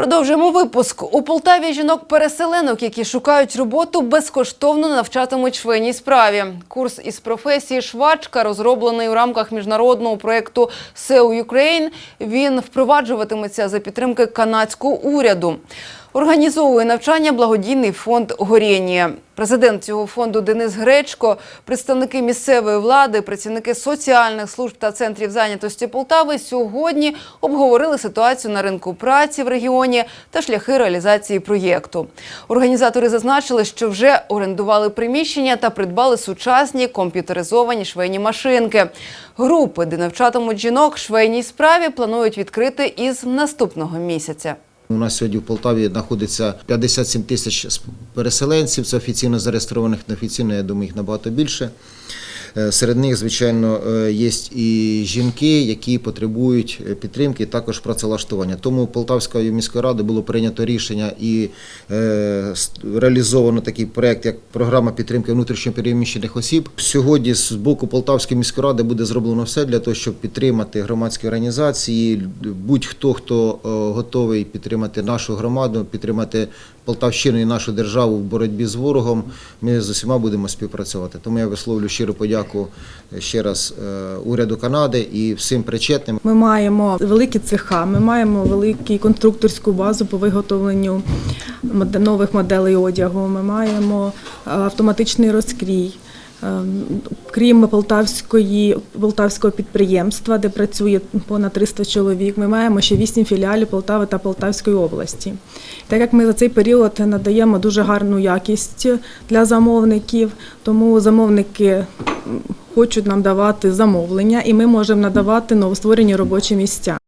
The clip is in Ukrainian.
Продовжуємо випуск. У Полтаві жінок-переселенок, які шукають роботу, безкоштовно навчатимуть швейній справі. Курс із професії швачка, розроблений у рамках міжнародного проєкту SEO Ukraine, він впроваджуватиметься за підтримки канадського уряду. Організовує навчання благодійний фонд Горєнія. Президент цього фонду Денис Гречко, представники місцевої влади, працівники соціальних служб та центрів зайнятості Полтави сьогодні обговорили ситуацію на ринку праці в регіоні та шляхи реалізації проєкту. Організатори зазначили, що вже орендували приміщення та придбали сучасні комп'ютеризовані швейні машинки. Групи, де навчатимуть жінок швейній справі, планують відкрити із наступного місяця. У нас сьогодні в Полтаві знаходиться 57 тисяч переселенців. Це офіційно зареєстрованих, неофіційно, я думаю, їх набагато більше. Е, Серед них, звичайно, е, є і жінки, які потребують е, підтримки, також працевлаштування. Тому Полтавською міською радою було прийнято рішення і реалізовано такий проект, як програма підтримки внутрішньопереміщених осіб. Сьогодні з боку Полтавської міської ради буде зроблено все для того, щоб підтримати громадські організації. Будь-хто, хто готовий підтримати нашу громаду, підтримати Полтавщину і нашу державу в боротьбі з ворогом. Ми з усіма будемо співпрацювати. Тому я висловлю щиру подяку е, ще раз е, уряду Канади і всім причетним. Ми маємо великі цеха, ми маємо велику конструкторську базу по виготовленню нових моделей одягу. Ми маємо е, автоматичний розкрій. Е, Крім полтавської полтавського підприємства, де працює понад 300 чоловік, ми маємо ще 8 філіалів Полтави та Полтавської області. Так як ми за цей період надаємо дуже гарну якість для замовників, тому замовники хочуть нам давати замовлення, і ми можемо надавати новостворені робочі місця.